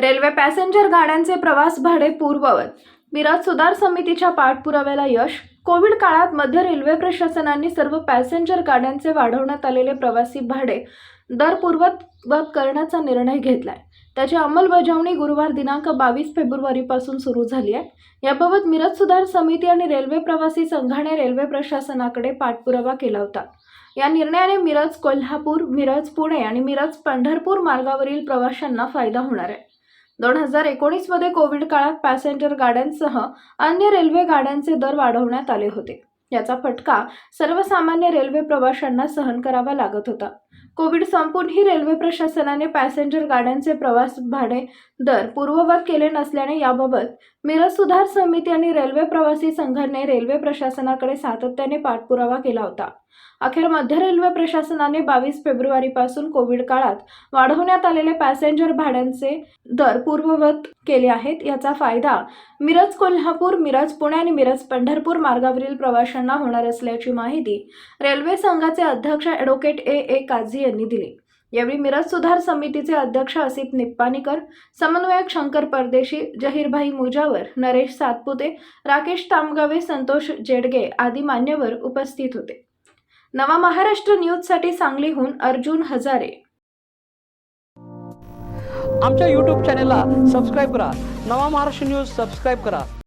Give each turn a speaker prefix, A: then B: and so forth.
A: Railway passenger गाड्यांचे प्रवास भाडे पूर्ववत. मिरज सुधार समितीच्या पाठपुराव्याला यश. कोविड काळात मध्य रेल्वे प्रशासनाने सर्व पॅसेंजर गाड्यांचे वाढवण्यात आलेले प्रवासी भाडे दर पूर्ववत करण्याचा निर्णय घेतलाय. त्याची अंमलबजावणी गुरुवार दिनांक बावीस फेब्रुवारीपासून सुरू झाली आहे. याबाबत मिरज सुधार समिती आणि रेल्वे प्रवासी संघाने रेल्वे प्रशासनाकडे पाठपुरावा केला होता. या निर्णयाने मिरज कोल्हापूर मिरज पुणे आणि मिरज पंढरपूर मार्गावरील प्रवाशांना फायदा होणार आहे. दोन हजार एकोणीसमध्ये कोविड काळात पॅसेंजर गाड्यांसह अन्य रेल्वे गाड्यांचे दर वाढवण्यात आले होते. याचा फटका सर्वसामान्य रेल्वे प्रवाशांना सहन करावा लागत होता. कोविड संपूनही रेल्वे प्रशासनाने पॅसेंजर गाड्यांचे प्रवास भाडे दर पूर्ववत केले नसल्याने याबाबत मिरज सुधार समिती आणि रेल्वे प्रवासी संघाने रेल्वे प्रशासनाकडे सातत्याने पाठपुरावा केला होता. अखेर मध्य रेल्वे प्रशासनाने बावीस फेब्रुवारीपासून कोविड काळात वाढवण्यात आलेले पॅसेंजर भाड्यांचे दर पूर्ववत केले आहेत. याचा फायदा मिरज कोल्हापूर मिरज पुणे आणि मिरज पंढरपूर मार्गावरील प्रवाशांना होणार असल्याची माहिती रेल्वे संघाचे अध्यक्ष ॲडव्होकेट ए ए काझी यांनी दिली. यावेळी मिरज सुधार समितीचे अध्यक्ष असित निप्पाणीकर समन्वयक शंकर परदेशी जहीरभाई मुजावर नरेश सातपुते राकेश तामगावे संतोष जेडगे आदी मान्यवर उपस्थित होते. नवा महाराष्ट्र न्यूजसाठी सांगलीहून अर्जुन हजारे.
B: आमच्या यूट्यूब चॅनेलला सबस्क्राईब करा. नवा महाराष्ट्र न्यूज सबस्क्राईब करा.